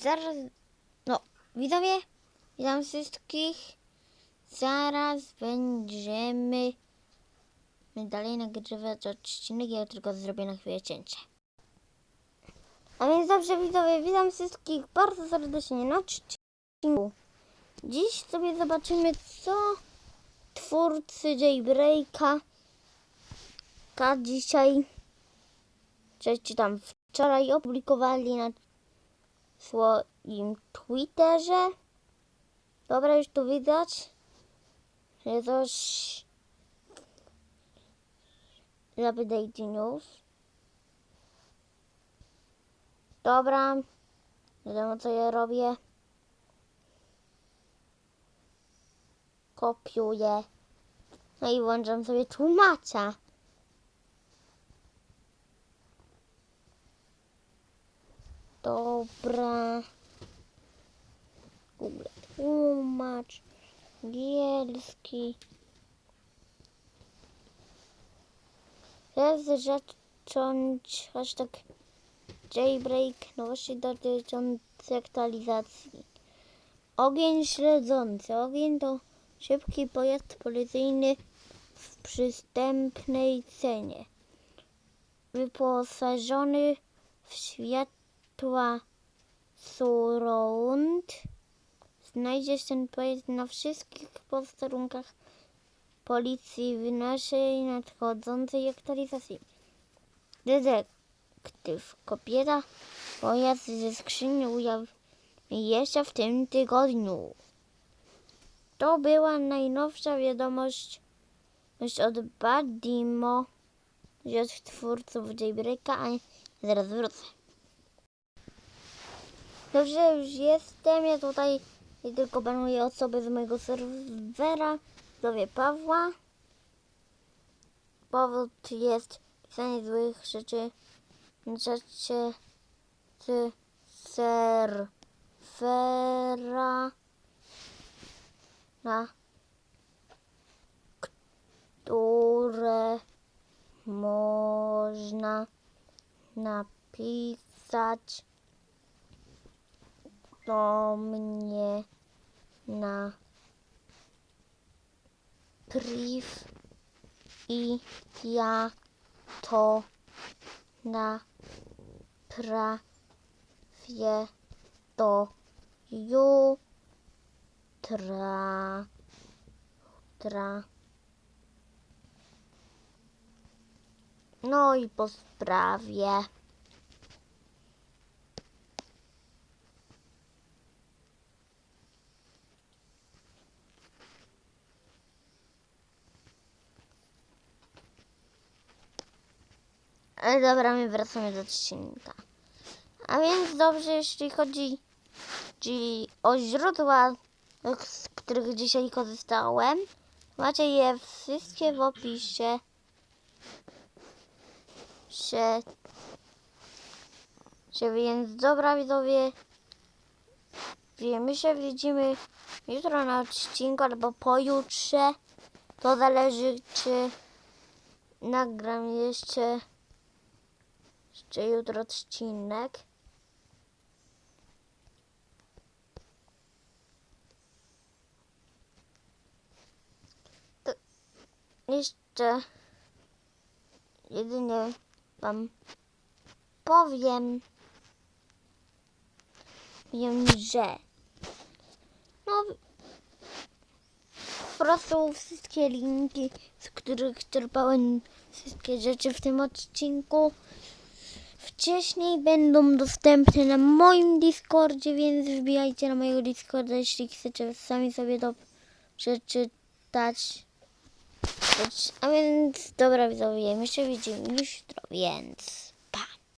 zaraz, no, widzowie, witam wszystkich. Zaraz będziemy dalej nagrywać odcinek, ja tylko zrobię na chwilę cięcie. A więc dobrze widzowie, witam wszystkich bardzo serdecznie na odcinku. Dziś sobie zobaczymy, co twórcy Jailbreaka ka dzisiaj, czy, czy tam wczoraj opublikowali na swoim Twitterze. Dobra, już tu widać, że coś Update News. Dobra, wiadomo co ja robię. Kopiuję. No i włączam sobie tłumacza. Dobra. Google. Tłumacz. Angielski. Chcę zacząć hashtag jailbreak nowości dotyczące aktualizacji. Ogień śledzący. Ogień to szybki pojazd policyjny w przystępnej cenie. Wyposażony w światła surround. Znajdziesz ten pojazd na wszystkich posterunkach policji w naszej nadchodzącej aktualizacji. Detektyw kobieta pojazd ze skrzyni ujawni jeszcze w tym tygodniu. To była najnowsza wiadomość od Badimo, że od twórców Jailbreaka, a zaraz wrócę. Dobrze, już jestem. Ja tutaj tylko banuję osoby z mojego serwera. Zowie Pawła. Powód jest pisanie złych rzeczy czacie z serwera, na które można napisać do mnie na priv i ja to naprawię do jutra. jutra. No i po Ale dobra, my wracamy do odcinka. A więc dobrze, jeśli chodzi czyli o źródła, z których dzisiaj korzystałem, macie je wszystkie w opisie. Się, się więc dobra widzowie. My się widzimy jutro na odcinku albo pojutrze. To zależy czy nagram jeszcze jeszcze jutro odcinek. To jeszcze jedynie wam powiem, wiem, że no po prostu wszystkie linki, z których czerpałem wszystkie rzeczy w tym odcinku wcześniej będą dostępne na moim Discordzie, więc wbijajcie na mojego Discorda, jeśli chcecie sami sobie to przeczytać. A więc dobra widzowie, my się widzimy jutro, więc